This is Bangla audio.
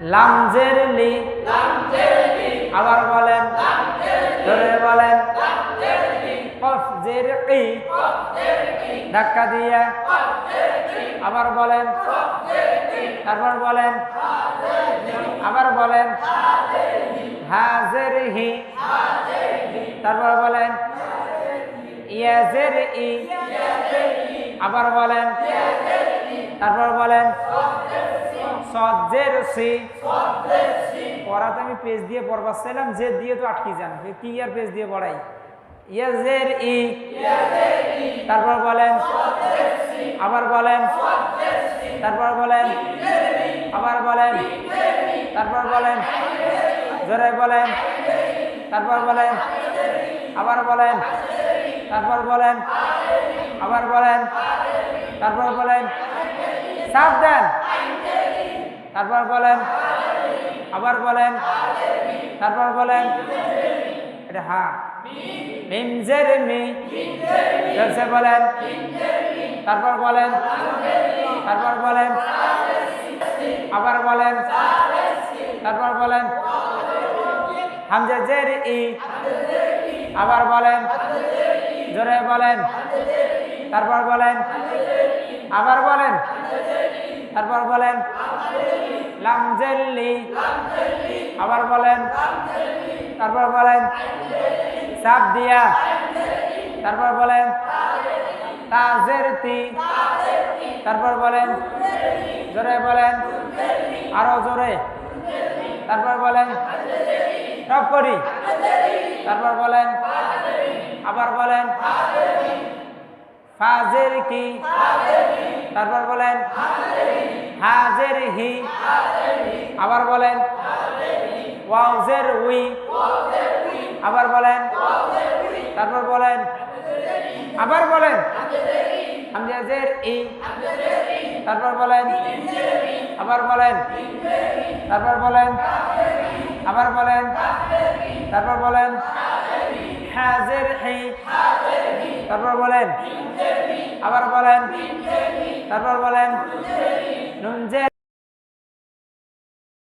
লামজের লি আবার বলেন ধরে বলেন কফ জের কি ধাক্কা দিয়ে। আবার বলেন তারপর বলেন আবার বলেন হাজের হি তারপর বলেন ইয়াজের ই আবার বলেন তারপর বলেন সজ্জের সি। পড়াতে আমি পেজ দিয়ে পড়বার চাইলাম যে দিয়ে তো আটকে যান। কি আর পেজ দিয়ে পড়াই? ইয়াজের ই। তারপর বলেন আবার বলেন তারপর বলেন আবার বলেন তারপর বলেন জোরে বলেন তারপর বলেন আবার বলেন তারপর বলেন আবার বলেন তারপর বলেন। দেন তারপর বলেন, আবার বলেন, তারপর বলেন, এটা হা, মিমজের মি, জলসে বলেন, তারপর বলেন তারপর বলেন, আবার বলেন, তারপর বলেন হামজের ই, আবার বলেন, জোরে বলেন, তারপর বলেন, আবার বলেন তারপর বলেন লামজেল্লি আবার বলেন, তারপর বলেন, সাপ দিয়া। তারপর বলেন তাজের তি তারপর বলেন, জোরে বলেন, আরও জোরে। তারপর বলেন সব করি। তারপর বলেন, আবার বলেন ফাজের কি? তারপর বলেন, হাজের হি। আবার বলেন, ওয়াউজের উই। আবার বলেন, তারপর বলেন, আবার বলেন, হামজাজের ই। তারপর বলেন, আবার বলেন, তারপর বলেন, আবার বলেন, তারপর বলেন, হাজের হি। তারপর বলেন। আবার বলেন। তারপর বলেন। নুনজের